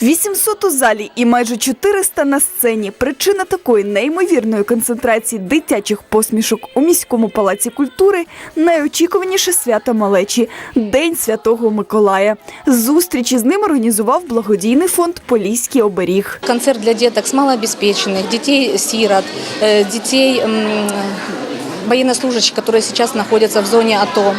800 у залі і майже 400 на сцені. Причина такої неймовірної концентрації дитячих посмішок у міському палаці культури найочікуваніше свято малечі День Святого Миколая. Зустрічі з ним організував благодійний фонд Поліський оберіг. Концерт для деток с малообеспеченных, детей-сирот, э, детей м, военнослужащих, которые сейчас находятся в зоне АТО.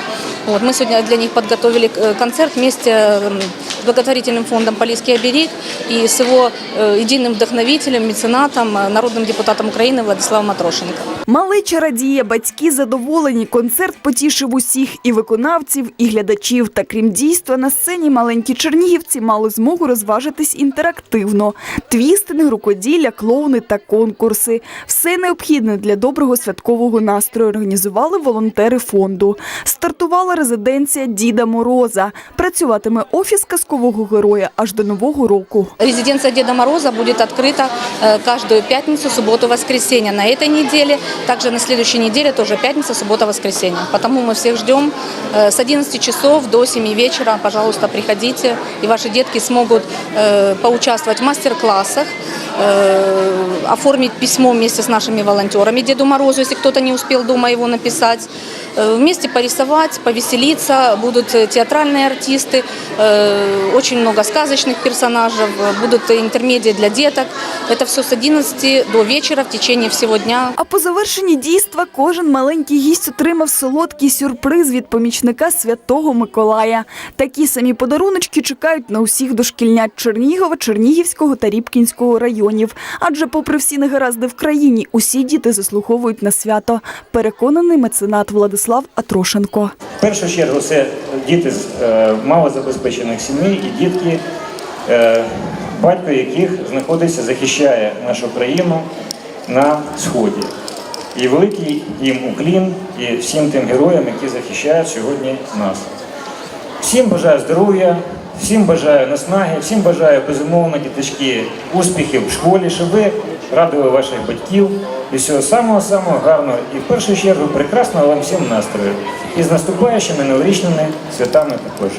Вот, мы сегодня для них подготовили э, концерт вместе м, с благотворительным фондом «Полиский оберег» и с его э, единым вдохновителем, меценатом, э, народным депутатом Украины Владиславом Матрошенко. Малеча радіє, батьки задоволені. Концерт потішив усіх і виконавців, і глядачів. Та крім дійства, на сцені маленькі чернігівці мали змогу розважитись інтерактивно. Твістинг, рукоділля, клоуни та конкурси. Все необхідне для доброго святкового настрою організували волонтери фонду. Стартувала резиденція Діда Мороза. Працюватиме офіс казкового героя аж до нового року. Резиденция Деда Мороза будет открыта э, каждую пятницу, субботу, воскресенье. На этой неделе, также на следующей неделе тоже пятница, суббота, воскресенье. Потому мы всех ждем э, с 11 часов до 7 вечера. Пожалуйста, приходите, и ваши детки смогут э, поучаствовать в мастер-классах, э, оформить письмо вместе с нашими волонтерами Деду Морозу, если кто-то не успел дома его написать. Э, Вместе порисовать, повеселиться. Будут э, театральные артисты, э, очень много сказочных персонажей, э, будут интермедиа для деток. Это все с 11 до вечера в течение всего дня. А по завершенні дійства кожен маленький гість отримав солодкий сюрприз від помічника святого Миколая. Такі самі подаруночки чекають на усіх дошкільнят Чернігова, Чернігівського та Рібкінського районів. Адже, попри всі негаразди в країні, усі діти заслуговують на свято. Переконаний меценат Владислав Атрошенко. В першу чергу це діти з е, малозабезпечених сімей і дітки, е, батько яких знаходиться, захищає нашу країну на сході. І великий їм уклін і всім тим героям, які захищають сьогодні нас. Всім бажаю здоров'я, всім бажаю наснаги, всім бажаю безумовно діточки успіхів в школі, щоб ви радили ваших батьків і всього самого самого гарного і в першу чергу прекрасного вам всім настрою. І з наступаючими новорічними святами також.